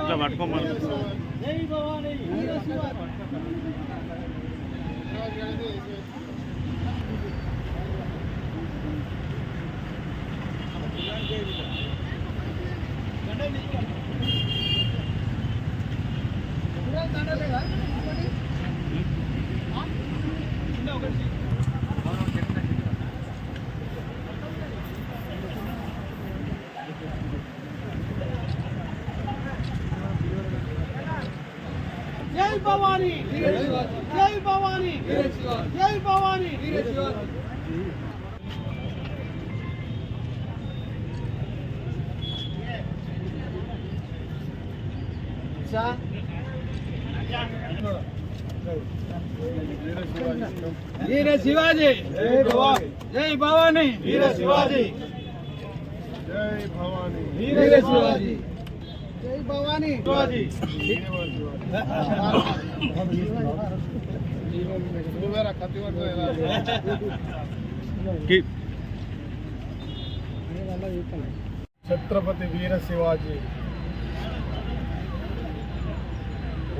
ఇట్లా పట్టుకోమని జై భవానీ జై భవానీ జై భవానీ వీర శివాజీ. జై భవానీ. వీర శివాజీ. జై భవానీ. వీర శివాజీ. జై భవానీ. శివాజీ. ఛత్రపతి వీర శివాజీ.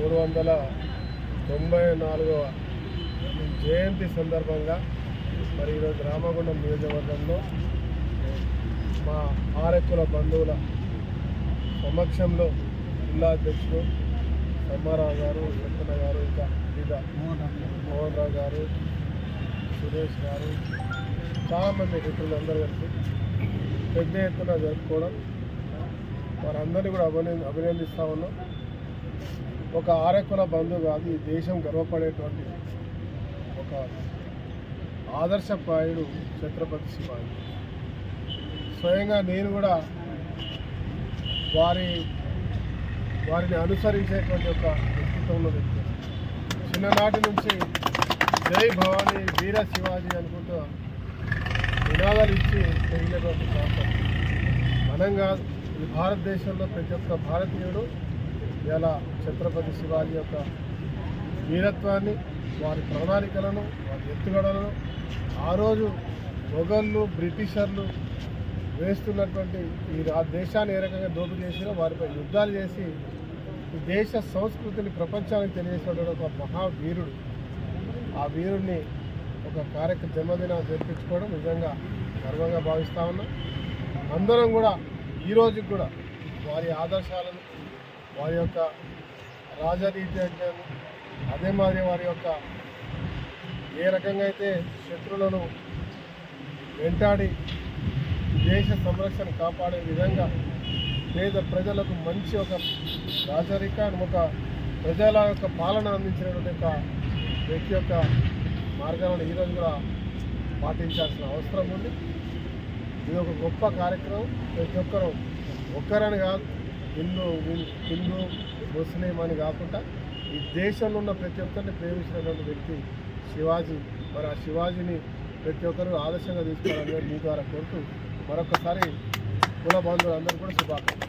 మూడు వందల తొంభై నాలుగవ జయంతి సందర్భంగా మరి ఈరోజు రామగుండం నియోజకవర్గంలో మా ఆరెక్కుల బంధువుల సమక్షంలో జిల్లా అధ్యక్షుడు సమ్మారావు గారు వెంకన్న గారు ఇంకా వివిధ మోహన్ రావు గారు సురేష్ గారు చాలామంది మిత్రులందరూ కలిసి పెద్ద ఎత్తున జరుపుకోవడం. వారందరినీ కూడా అభినంది అభినందిస్తా ఉన్నాం. ఒక ఆరకుల బంధు కాదు ఈ దేశం గర్వపడేటువంటి ఒక ఆదర్శప్రాయుడు ఛత్రపతి శివాజీ. స్వయంగా నేను కూడా వారి వారిని అనుసరించేటువంటి ఒక వ్యక్తిత్వంలో వ్యక్తి. చిన్ననాటి నుంచి జై భవానీ వీర శివాజీ అనుకుంటూ నినాదాలు ఇచ్చి పెరిగినటువంటి ప్రాంతం. మనం కాదు ఈ భారతదేశంలో ప్రతి ఒక్క భారతీయుడు ఇలా ఛత్రపతి శివాజీ యొక్క వీరత్వాన్ని వారి ప్రణాళికలను వారి ఎత్తుగడలను ఆ రోజు మొఘళ్ళు బ్రిటిషర్లు వేస్తున్నటువంటి ఈ ఆ దేశాన్ని ఏ రకంగా దోపిడీ చేసినా వారిపై యుద్ధాలు చేసి ఈ దేశ సంస్కృతిని ప్రపంచానికి తెలియజేసినటువంటి ఒక మహావీరుడు. ఆ వీరుడిని ఒక కార్యక్రమ జన్మదినం జరిపించుకోవడం నిజంగా గర్వంగా భావిస్తా ఉన్నాం. అందరం కూడా ఈరోజు కూడా వారి ఆదర్శాలను వారి యొక్క రాజనీతిజ్ఞాన్ని అదే మాదిరి వారి యొక్క ఏ రకంగా అయితే శత్రులను వెంటాడి దేశ సంరక్షణ కాపాడే విధంగా పేద ప్రజలకు మంచి ఒక రాజరిక ఒక ప్రజల యొక్క పాలన అందించినటువంటి యొక్క వ్యక్తి యొక్క మార్గాలను ఈరోజు కూడా పాటించాల్సిన అవసరం ఉంది. ఇది ఒక గొప్ప కార్యక్రమం. ప్రతి ఒక్కరు ఒక్కరని కాదు హిందూ హిందూ ముస్లిం అని కాకుండా ఈ దేశంలో ఉన్న ప్రతి ఒక్కరిని ప్రేమించినటువంటి వ్యక్తి శివాజీ. మరి ఆ శివాజీని ప్రతి ఒక్కరు ఆదర్శంగా తీసుకోవాలని మీ ద్వారా కోరుతూ మరొకసారి కుల బంధువులందరూ కూడా శుభాకాంక్షలు.